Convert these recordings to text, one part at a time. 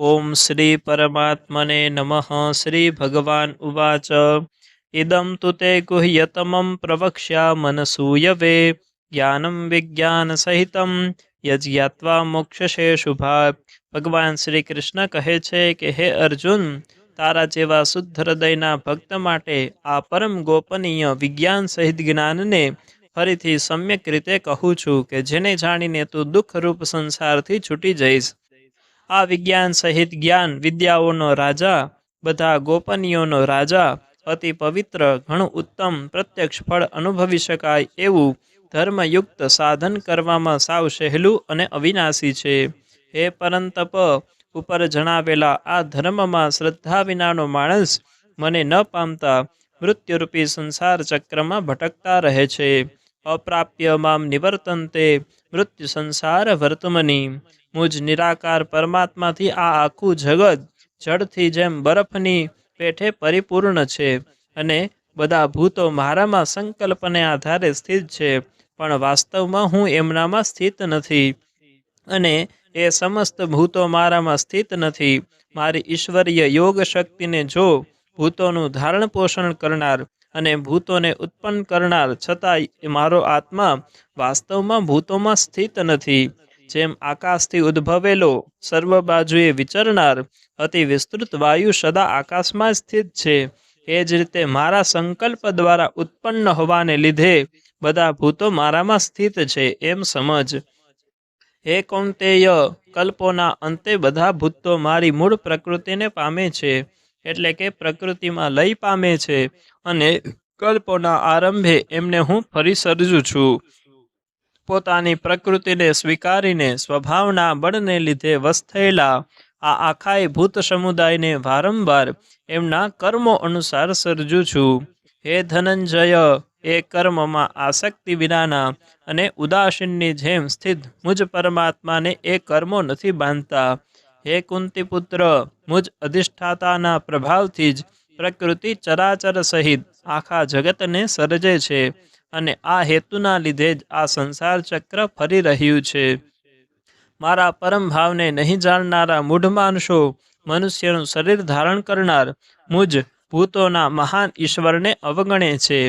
ઓમ શ્રી પરમાત્મને નમઃ શ્રી ભગવાન ઉવાચ ઇદમ તુ તે ગુહ્યતમમ પ્રવક્ષ્યા મનસૂયવે જ્ઞાનમ વિજ્ઞાન સહિતમ યજ્ઞાત્વા મોક્ષશે શુભા ભગવાન શ્રી કૃષ્ણ કહે છે કે હે અર્જુન તારા જેવા શુદ્ધ હૃદયના ભક્ત માટે આ પરમ ગોપનીય વિજ્ઞાન સહિત જ્ઞાનને ફરીથી સમ્યક રીતે કહું છું કે જેને જાણીને તું દુઃખરૂપ સંસારથી છૂટી જઈશ. આ વિજ્ઞાન સહિત જ્ઞાન વિદ્યાઓનો રાજા, બધા ગોપનીયોનો રાજા, અતિ પવિત્ર, ઘણું ઉત્તમ, પ્રત્યક્ષ ફળ અનુભવી શકાય એવું ધર્મયુક્ત સાધન કરવામાં સાવ સહેલું અને અવિનાશી છે. હે પરંતપ, ઉપર જણાવેલા આ ધર્મમાં શ્રદ્ધા વિનાનો માણસ મને ન પામતા, મૃત્યુરૂપી સંસાર ચક્રમાં ભટકતા રહે છે. અપ્રાપ્ય મામ નિવર્તનતે મૃત્યુ સંસાર વર્તમની. મુજ નિરાકાર પરમાત્માથી આ આખું જગત જળથી જેમ બરફની પેઠે પરિપૂર્ણ છે અને બધા ભૂતો મારામાં સંકલ્પને આધારે સ્થિત છે, પણ વાસ્તવમાં હું એમનામાં સ્થિત નથી અને એ સમસ્ત ભૂતો મારામાં સ્થિત નથી. મારી ઈશ્વરીય યોગ શક્તિને જો ભૂતોનું ધારણ પોષણ કરનાર અને ભૂતોને ઉત્પન્ન કરનાર છતાંય મારો આત્મા વાસ્તવમાં ભૂતોમાં સ્થિત નથી. જેમ આકાશથી ઉદ્ભવેલો સર્વ બાજુએ વિચરનાર અતિ વિસ્તૃત વાયુ સદા આકાશમાં સ્થિત છે. એ જ રીતે મારા સંકલ્પ દ્વારા ઉત્પન્ન હોવાને લીધે બધા ભૂતો મારામાં સ્થિત છે એમ સમજ. હે કૌંતેય કલ્પોના અંતે બધા ભૂતો મારી મૂળ પ્રકૃતિને પામે છે, એટલે કે પ્રકૃતિમાં લય પામે છે અને કલ્પોના આરંભે એમને હું ફરી સર્જું છું. પોતાની પ્રકૃતિને સ્વીકારીને સ્વભાવના બળને લીધે વસ્થયેલા આ આખાય ભૂત સમુદાયને વારંવાર એમના કર્મો અનુસાર સર્જું છું. હે ધનંજય, એ કર્મમાં આસક્તિ વિનાના અને ઉદાસીનની જેમ સ્થિત મુજ પરમાત્માને એ કર્મો નથી બાંધતા. હે કુંતીપુત્ર, મુજ અધિષ્ઠાતાના પ્રભાવથી જ પ્રકૃતિ ચરાચર સહિત આખા જગતને સર્જે છે. અને આ હેતુના લીધે જ આ સંસાર ચક્ર ફરી રહ્યું છે. મારા પરમ ભાવને નહીં જાણનારા મૂઢ માનશો મનુષ્યનું શરીર ધારણ કરનાર મુજ ભૂતોના મહાન ઈશ્વરને અવગણે છે.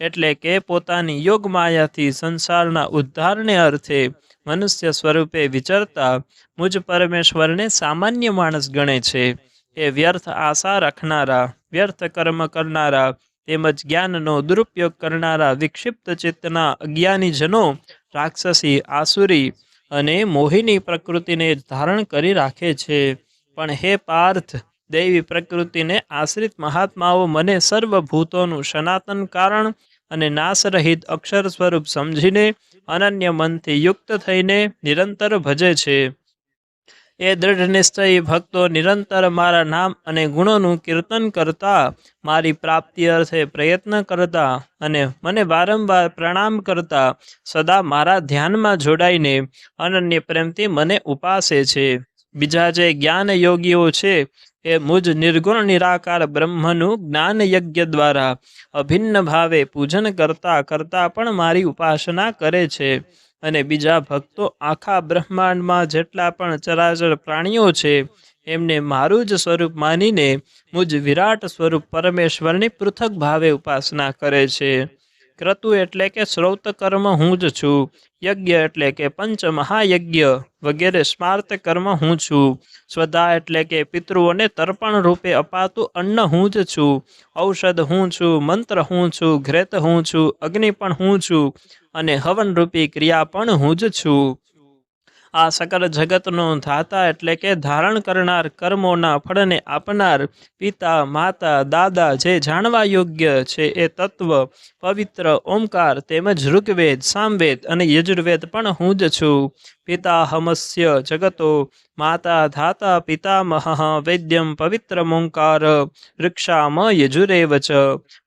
એટલે કે પોતાની યોગ માયાથી સંસારના ઉદ્ધારને અર્થે મનુષ્ય સ્વરૂપે વિચરતા મુજ પરમેશ્વરને સામાન્ય માણસ ગણે છે. એ વ્યર્થ આશા રાખનારા, વ્યર્થ કર્મ કરનારા તેમજ જ્ઞાનનો દુરુપયોગ કરનારા વિક્ષિપ્ત ચિત્તના અજ્ઞાનીજનો, રાક્ષસી, આસુરી અને મોહિની પ્રકૃતિને ધારણ કરી રાખે છે. પણ હે પાર્થ, દૈવી પ્રકૃતિને આશ્રિત મહાત્માઓ મને સર્વભૂતોનું સનાતન કારણ અને નાશરહિત અક્ષર સ્વરૂપ સમજીને અનન્ય મનથી યુક્ત થઈને નિરંતર ભજે છે. એ દૃઢ નિશ્ચયી ભક્તો નિરંતર મારા નામ અને ગુણોનું કીર્તન કરતા, મારી પ્રાપ્તિ અર્થે પ્રયત્ન કરતા અને મને વારંવાર પ્રણામ કરતા, સદા મારા ધ્યાનમાં જોડાઈને અનન્ય પ્રેમથી મને ઉપાસે છે. બીજા જે જ્ઞાન યોગીઓ છે, એ મુજ નિર્ગુણ નિરાકાર બ્રહ્મનું જ્ઞાન યજ્ઞ દ્વારા અભિન્ન ભાવે પૂજન કરતા કરતા પણ મારી ઉપાસના કરે છે. અને બીજા ભક્તો આખા બ્રહ્માંડમાં જેટલા પણ ચરાચર પ્રાણીઓ છે, એમને મારું જ સ્વરૂપ માનીને મુજ વિરાટ સ્વરૂપ પરમેશ્વરની પૃથક ભાવે ઉપાસના કરે છે. ક્રતુ એટલે કે શ્રૌત કર્મ હું જ છું, યજ્ઞ એટલે કે પંચ મહાયજ્ઞ વગેરે સ્માર્ત કર્મ હું છું. સ્વધા એટલે કે પિતૃઓને તર્પણ રૂપે અપાતું અન્ન હું જ છું. ઔષધ હું છું, મંત્ર હું છું, ઘ્રેત હું છું, અગ્નિ પણ હું છું અને હવન રૂપી ક્રિયા પણ હું જ છું. આ સકળ જગતનો ધાતા એટલે કે ધારણ કરનાર કર્મોના ફળને આપનાર પિતા, માતા, દાદા જે જાણવા યોગ્ય છે એ તત્વ, પવિત્ર, ઓમકાર, તેમજ ઋગ્વેદ, સામવેદ અને યજુર્વેદ પણ હું જ છું. પિતા હમસ્ય જગતો માતા ધાતા પિતામહ વૈદ્યમ પવિત્રમોંકાર વૃક્ષામ યજુરેવ ચ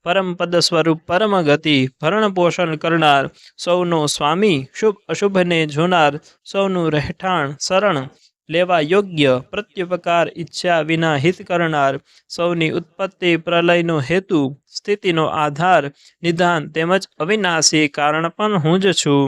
પરમ સ્વરૂપ પરમ ગતિ ભરણ પોષણ કરનાર સૌનો સ્વામી શુભ અશુભને જોનાર સૌનું રહેઠાણ શરણ લેવા યોગ્ય પ્રત્યુપકાર ઈચ્છા વિના હિત કરનાર સૌની ઉત્પત્તિ પ્રલયનો હેતુ સ્થિતિનો આધાર નિદાન તેમજ અવિનાશી કારણ પણ હું જ છું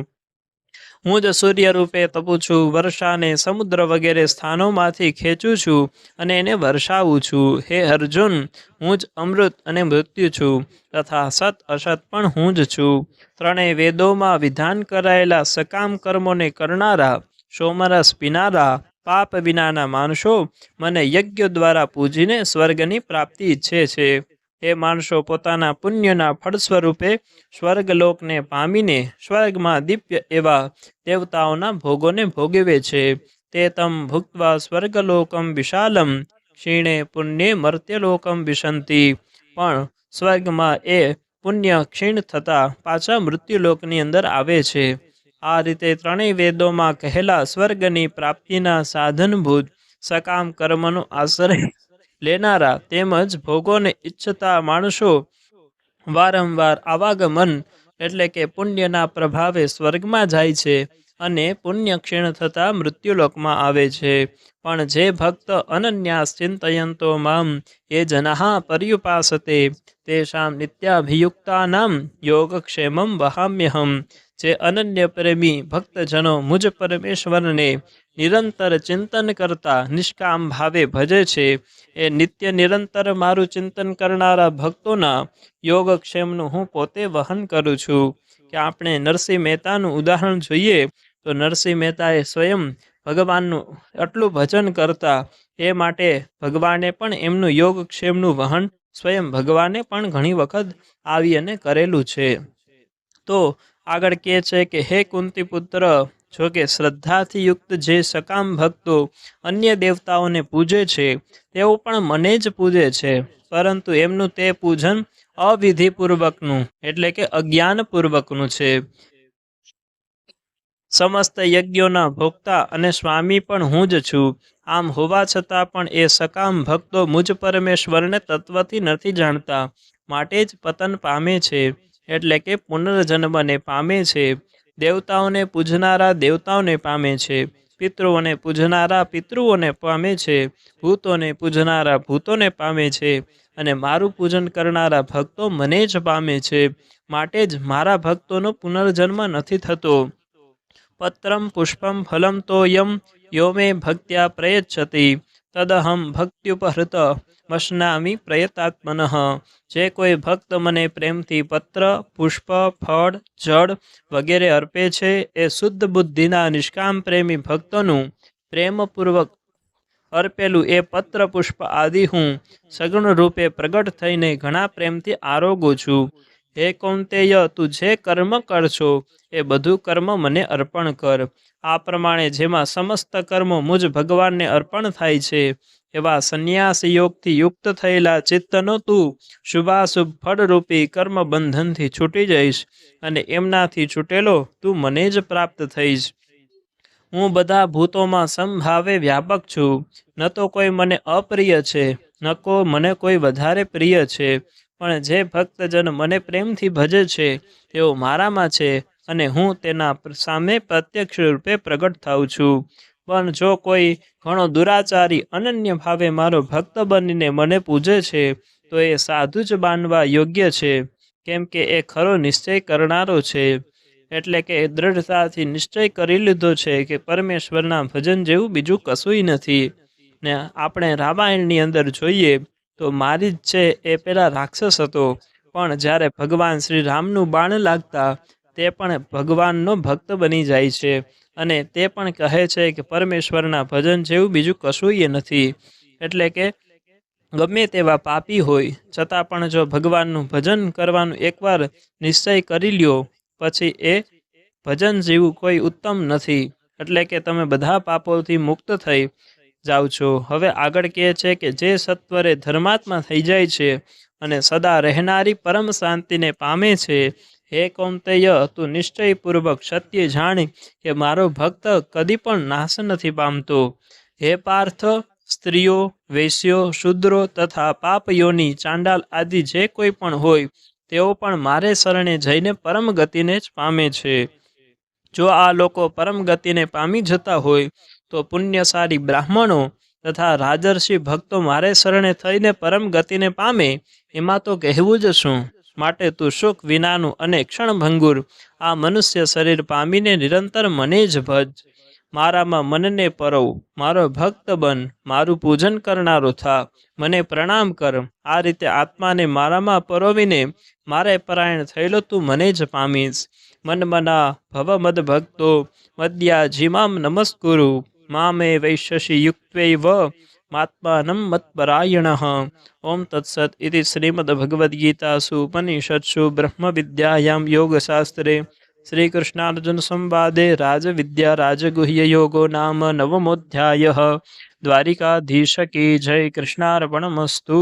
હું જ સૂર્ય રૂપે તપું છું, વર્ષાને સમુદ્ર વગેરે સ્થાનોમાંથી ખેંચું છું અને એને વર્ષાવું છું. હે અર્જુન, હું જ અમૃત અને મૃત્યુ છું, તથા સત અસત પણ હું જ છું. ત્રણેય વેદોમાં વિધાન કરાયેલા સકામ કર્મોને કરનારા, સોમરસ પીનારા, પાપ વિનાના માણસો મને યજ્ઞ દ્વારા પૂજીને સ્વર્ગની પ્રાપ્તિ ઈચ્છે છે. એ માણસો પોતાના પુણ્યના ફળ સ્વરૂપે સ્વર્ગલોકને પામીને સ્વર્ગમાં દિવ્ય એવા દેવતાઓના ભોગોને ભોગવે છે. તે તમ ભુક્ત્વા સ્વર્ગલોકમ વિશાલમ, ક્ષીણે પુણ્ય મર્ત્યલોકમ વિશંતિ. પણ સ્વર્ગમાં એ પુણ્ય ક્ષીણ થતાં પાછા મૃત્યુલોકની અંદર આવે છે. આ રીતે ત્રણેય વેદોમાં કહેલા સ્વર્ગની પ્રાપ્તિના સાધનભૂત સકામ કર્મનો આશ્રય લેનારા તેમજ ભોગોને ઈચ્છતા માણસો વારંવાર આવાગમન એટલે કે પુણ્યના પ્રભાવે સ્વર્ગમાં જાય છે. અને પુણ્ય ક્ષીણ થતાં મૃત્યુલોકમાં આવે છે. પણ જે ભક્ત અનન્યાસ ચિંતયંતો મામ, એ જનાહ પર્યુપાસતે, તેષામ નિત્યાભિયુક્તાનામ યોગક્ષેમમ વહામ્યહમ. જે અનન્ય પ્રેમી ભક્તજનો મુજ પરમેશ્વરને નિરંતર ચિંતન કરતા નિષ્કામ ભાવે ભજે છે. એ નિત્ય નિરંતર મારું ચિંતન કરનારા ભક્તોના યોગક્ષેમનું હું પોતે વહન કરું છું. કે આપણે નરસિંહ મહેતાનું ઉદાહરણ જોઈએ, તો નરસિંહ મહેતાએ સ્વયં ભગવાનનું આટલું ભજન કરતા એ માટે ભગવાને પણ એમનું યોગક્ષેમનું વહન સ્વયં ભગવાને પણ ઘણી વખત આવી અને કરેલું છે. તો આગળ કહે છે કે, હે કુંતી પુત્ર જો કે શ્રદ્ધાથી યુક્ત જે સકામ ભક્તો અન્ય દેવતાઓને પૂજે છે, તેઓ પણ મને જ પૂજે છે, પરંતુ એમનું તે પૂજન અવિધિપૂર્વકનું, એટલે કે અજ્ઞાનપૂર્વકનું છે. સમસ્ત યજ્ઞોના ભોગતા અને સ્વામી પણ હું જ છું. આમ હોવા છતાં પણ એ સકામ ભક્તો મુજ પરમેશ્વરને તત્વથી નથી જાણતા. માટે જ પતન પામે છે, એટલે કે પુનર્જન્મને પામે છે. દેવતાઓને પૂજનારા દેવતાઓને પામે છે. પિતૃઓને પૂજનારા પિતૃઓને પામે છે. ભૂતોને પૂજનારા ભૂતોને પામે છે. અને મારું પૂજન કરનારા ભક્તો મને જ પામે છે, માટે જ મારા ભક્તોનો પુનર્જન્મ નથી થતો. પત્રમ પુષ્પમ ફલમ તો યમ, યો મે ભક્ત્યા પ્રયચ્છતિ, તદહમ ભક્ત્યુપહૃત મશનામી પ્રયતાત્મનઃ. જે કોઈ ભક્ત મને પ્રેમથી પત્ર, પુષ્પ, ફળ, જળ વગેરે અર્પે છે, એ શુદ્ધ બુદ્ધિના નિષ્કામ પ્રેમી ભક્તોનું પ્રેમપૂર્વક અર્પેલું એ પત્ર પુષ્પ આદિ હું. સગુણ રૂપે પ્રગટ થઈને ઘણા પ્રેમથી આરોગું છું. હે કૌંતેય, તું જે કર્મ કરશો, એ બધું કર્મ મને અર્પણ કર. આ પ્રમાણે જેમાં સમસ્ત કર્મો મુજ ભગવાનને અર્પણ થાય છે, એવા સંન્યાસ યોગથી યુક્ત થયેલા ચિત્તનો તું શુભાશુભ ફળરૂપી કર્મ બંધનથી છૂટી જઈશ અને એમનાથી છૂટેલો તું મને જ પ્રાપ્ત થઈશ. હું બધા ભૂતોમાં સંભાવે વ્યાપક છું. ન તો કોઈ મને અપ્રિય છે, ન કો મને કોઈ વધારે પ્રિય છે. પણ જે ભક્તજન મને પ્રેમથી ભજે છે, તેઓ મારામાં છે અને હું તેના સામે પ્રત્યક્ષ રૂપે પ્રગટ થાઉં છું. પણ જો કોઈ ઘણો દુરાચારી અનન્ય ભાવે મારો ભક્ત બનીને મને પૂજે છે, તો એ સાધુ જ માનવા યોગ્ય છે, કેમ કે એ ખરો નિશ્ચય કરનારો છે. એટલે કે દ્રઢતાથી નિશ્ચય કરી લીધો છે કે પરમેશ્વરના ભજન જેવું બીજું કશુંય નથી. ને આપણે રામાયણની અંદર જોઈએ તો મારી જ છે એ પહેલાં રાક્ષસ હતો. પણ જ્યારે ભગવાન શ્રી રામનું બાણ લાગતા તે પણ ભગવાનનો ભક્ત બની જાય છે અને તે પણ કહે છે કે પરમેશ્વરના ભજન જેવું બીજું કશુંય નથી. એટલે કે ગમે તેવા પાપી હોય, છતાં પણ જો ભગવાનનું ભજન કરવાનું એકવાર નિશ્ચય કરી લ્યો પછી એ ભજન જેવું કોઈ ઉત્તમ નથી. એટલે કે તમે બધા પાપોથી મુક્ત થઈ જાઓ છો. હવે આગળ કહે છે કે જે સત્વરે ધર્માત્મા થઈ જાય છે અને સદા રહેનારી પરમ શાંતિને પામે છે, હે કૌંતેય, તું નિશ્ચયપૂર્વક સત્ય જાણી કે મારો ભક્ત કદી પણ નાશ નથી પામતો. હે પાર્થ, સ્ત્રીઓ, વૈશ્યો, શુદ્રો તથા પાપયોની ચાંડાલ આદિ જે કોઈ પણ હોય તેઓ પણ મારે શરણે જઈને પરમ ગતિને જ પામે છે. જો આ લોકો પરમ ગતિને પામી જતા હોય, તો પુણ્યશાળી બ્રાહ્મણો તથા રાજર્ષિ ભક્તો મારે શરણે થઈને પરમ ગતિને પામે, એમાં તો કહેવું જ શું? માટે તું સુખ વિનાનું અને ક્ષણભંગુર આ મનુષ્ય શરીર પામીને નિરંતર મને જ ભજ. મારામાં મનને પરવ, મારો ભક્ત બન, મારું પૂજન કરનારો થા. મને પ્રણામ કર. આ રીતે આત્માને મારામાં પરોવીને મારે પરાયણ થયેલો તું મને જ પામીશ. મનમના ભવ મદ ભક્તો મદ્યા જીમામ નમસ્કુરુ. મામે વૈશ્યસી વ માત્માનમ મત્પરાયણ. ઓમ તત્સત ઇતિ શ્રીમદ્ભગવદ્ગીતાસુ ઉપનિષત્સુ બ્રહ્મવિદ્યાયાં યોગશાસ્ત્રે શ્રીકૃષ્ણાર્જુન સંવાદે રાજવિદ્યા રાજગુહ્ય યોગો નામ નવમોધ્યાય દ્વારિકાધીશ કી જય કૃષ્ણાર્પણમસ્તુ